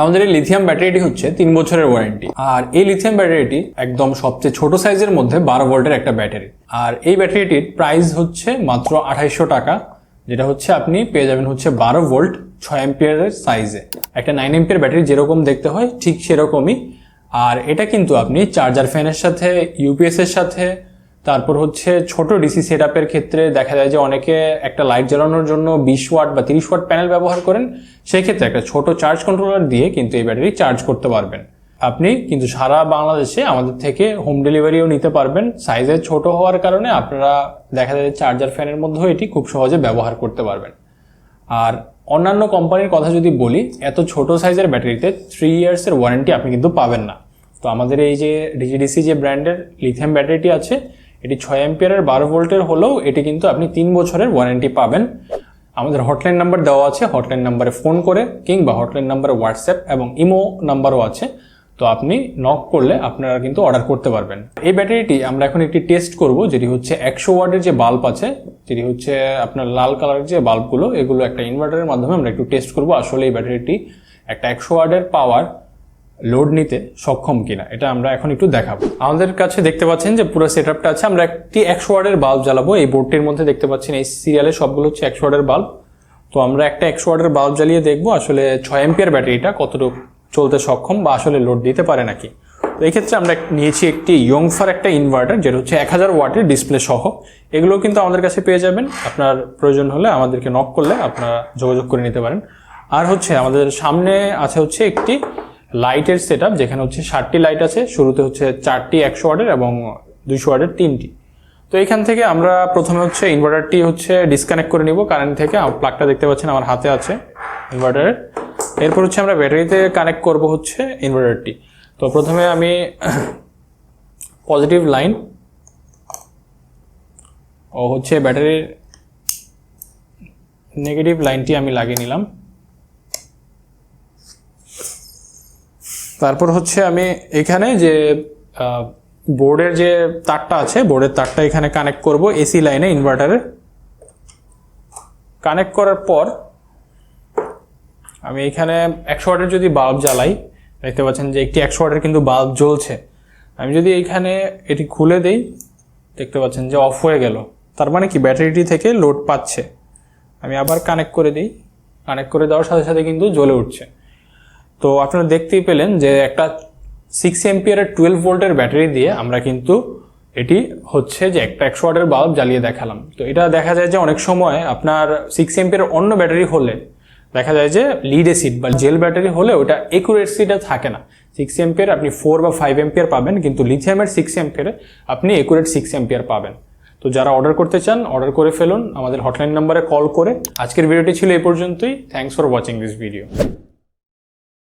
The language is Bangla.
আমাদের এই লিথিয়াম ব্যাটারিটি হচ্ছে তিন বছরের ওয়ারেন্টি আর এই লিথিয়াম ব্যাটারিটি একদম সবচেয়ে ছোট সাইজের মধ্যে বারো ভোল্টের একটা ব্যাটারি আর এই ব্যাটারিটির প্রাইস হচ্ছে মাত্র আঠাইশশো টাকা, যেটা হচ্ছে আপনি পেয়ে যাবেন হচ্ছে বারো ভোল্ট ছয় এম্পিয়ারের সাইজে একটা নাইন এম্পিয়ার ব্যাটারি যেরকম দেখতে হয়, ঠিক সেরকমই। আর এটা কিন্তু আপনি চার্জার ফ্যানের সাথে ইউপিএস এর সাথে তারপর হচ্ছে ছোট ডিসি সেট ক্ষেত্রে দেখা যায় যে অনেকে একটা লাইট জ্বালানোর জন্য বিশ ওয়াট বা তিরিশ ওয়াট প্যানেল ব্যবহার করেন সেই ক্ষেত্রে একটা ছোট চার্জ কন্ট্রোলার দিয়ে কিন্তু এই ব্যাটারি চার্জ করতে পারবেন। আপনি কিন্তু সারা বাংলাদেশে আমাদের থেকে হোম ডেলিভারিও নিতে পারবেন। সাইজে ছোট হওয়ার কারণে আপনারা দেখা যায় চার্জার ফ্যানের মধ্যেও এটি খুব সহজে ব্যবহার করতে পারবেন। আর অন্যান্য কোম্পানির কথা যদি বলি, এত ছোট সাইজের ব্যাটারিতে থ্রি ইয়ার্সের ওয়ারেন্টি আপনি কিন্তু পাবেন না। তো আমাদের এই যে ডিজিডিসি যে ব্র্যান্ডের লিথিয়াম ব্যাটারিটি আছে এটি ছয় এম্পিয়ারের বারো ভোল্টের হলেও এটি কিন্তু আপনি তিন বছরের ওয়ারেন্টি পাবেন। আমাদের হটলাইন নাম্বার দেওয়া আছে হটলাইন নাম্বারে ফোন করে কিংবা হটলাইন নাম্বারে হোয়াটসঅ্যাপ এবং ইমো নাম্বারও আছে। তো আপনি নক করলে আপনারা কিন্তু অর্ডার করতে পারবেন। এই ব্যাটারিটি আমরা এখন একটি টেস্ট করব, যেটি হচ্ছে একশো ওয়ার্ডের যে বাল্ব আছে, যেটি হচ্ছে আপনার লাল কালারের যে বাল্বগুলো এগুলো একটা ইনভার্টারের মাধ্যমে আমরা একটু টেস্ট করব। আসলে এই ব্যাটারিটি একটা একশো ওয়ার্ডের পাওয়ার লোড নিতে সক্ষম কিনা, এটা আমরা এখন একটু দেখাবো। আমাদের কাছে দেখতে পাচ্ছেন যে পুরো সেট আছে, আমরা একটি একশো ওয়ার্ডের বাল্ব জ্বালাবো। এই বোর্ডটির মধ্যে দেখতে পাচ্ছেন এই সিরিয়ালে সবগুলো হচ্ছে একশো ওয়ার্ডের বাল্ব তো আমরা একটা একশো ওয়ার্ডের বাল্ব জ্বালিয়ে দেখব আসলে ছয় এম্পিয়ার ব্যাটারিটা কতটুকু চলতে সক্ষম বা আসলে লোড দিতে পারে নাকি। তো এই ক্ষেত্রে আমরা নিয়েছি একটি ইয়ংফার একটা ইনভার্টার যেটা হচ্ছে এক হাজার ওয়াটের ডিসপ্লে সহ। এগুলো কিন্তু আমাদের কাছে পেয়ে যাবেন। আপনার প্রয়োজন হলে আমাদেরকে নক করলে আপনারা যোগাযোগ করে নিতে পারেন। আর হচ্ছে আমাদের সামনে আছে হচ্ছে একটি লাইটের সেট যেখানে হচ্ছে ষাটটি লাইট আছে, শুরুতে হচ্ছে চারটি, একশো ওয়াটের এবং দুইশো ওয়াটের তিনটি। তো এখান থেকে আমরা প্রথমে হচ্ছে ইনভার্টারটি হচ্ছে ডিসকানেক্ট করে নিব। কারেন্ট থেকে প্লাগটা দেখতে পাচ্ছেন আমার হাতে আছে ইনভার্টারের এরপর হচ্ছে আমরা ব্যাটারিতে কানেক্ট করব হচ্ছে ইনভার্টারটি তো প্রথমে আমি পজিটিভ লাইন ও হচ্ছে ব্যাটারির নেগেটিভ লাইনটি আমি লাগিয়ে নিলাম। তারপর হচ্ছে আমি এখানে যে বোর্ডের যে তারটা আছে, বোর্ডের তারটা এখানে কানেক্ট করব এসি লাইনে ইনভার্টারের কানেক্ট করার পর আমি এখানে একশো ওয়াটের যদি বাল্ব জ্বালাই, দেখতে পাচ্ছেন যে একটি একশো ওয়াটের কিন্তু বাল্ব জ্বলছে। আমি যদি এইখানে এটি খুলে দেই, দেখতে পাচ্ছেন যে অফ হয়ে গেল। তার মানে কি? ব্যাটারিটি থেকে লোড পাচ্ছে। আমি আবার কানেক্ট করে দিই। কানেক্ট করে দেওয়ার সাথে সাথে কিন্তু জ্বলে উঠছে। তো আপনারা দেখতেই পেলেন যে একটা সিক্স এমপিয়ারের টুয়েলভ ভোল্টের ব্যাটারি দিয়ে আমরা কিন্তু এটি হচ্ছে যে একটা একশো ওয়াটের বাল্ব জ্বালিয়ে দেখালাম। তো এটা দেখা যায় যে অনেক সময় আপনার সিক্স এমপিয়ার অন্য ব্যাটারি হলে দেখা যায় যে লিড অ্যাসিড বা জেল ব্যাটারি হলে ওটা একুরেসিটা থাকে না। সিক্স এম্পিয়ার আপনি ফোর বা ফাইভ এম্পিয়ার পাবেন, কিন্তু লিথিয়ামের সিক্স এম্পিয়ারে আপনি একুরেট সিক্স এম্পিয়ার পাবেন। তো যারা অর্ডার করতে চান অর্ডার করে ফেলুন, আমাদের হটলাইন নাম্বারে কল করে। আজকের ভিডিওটি ছিল এই পর্যন্তই। Thanks for watching this video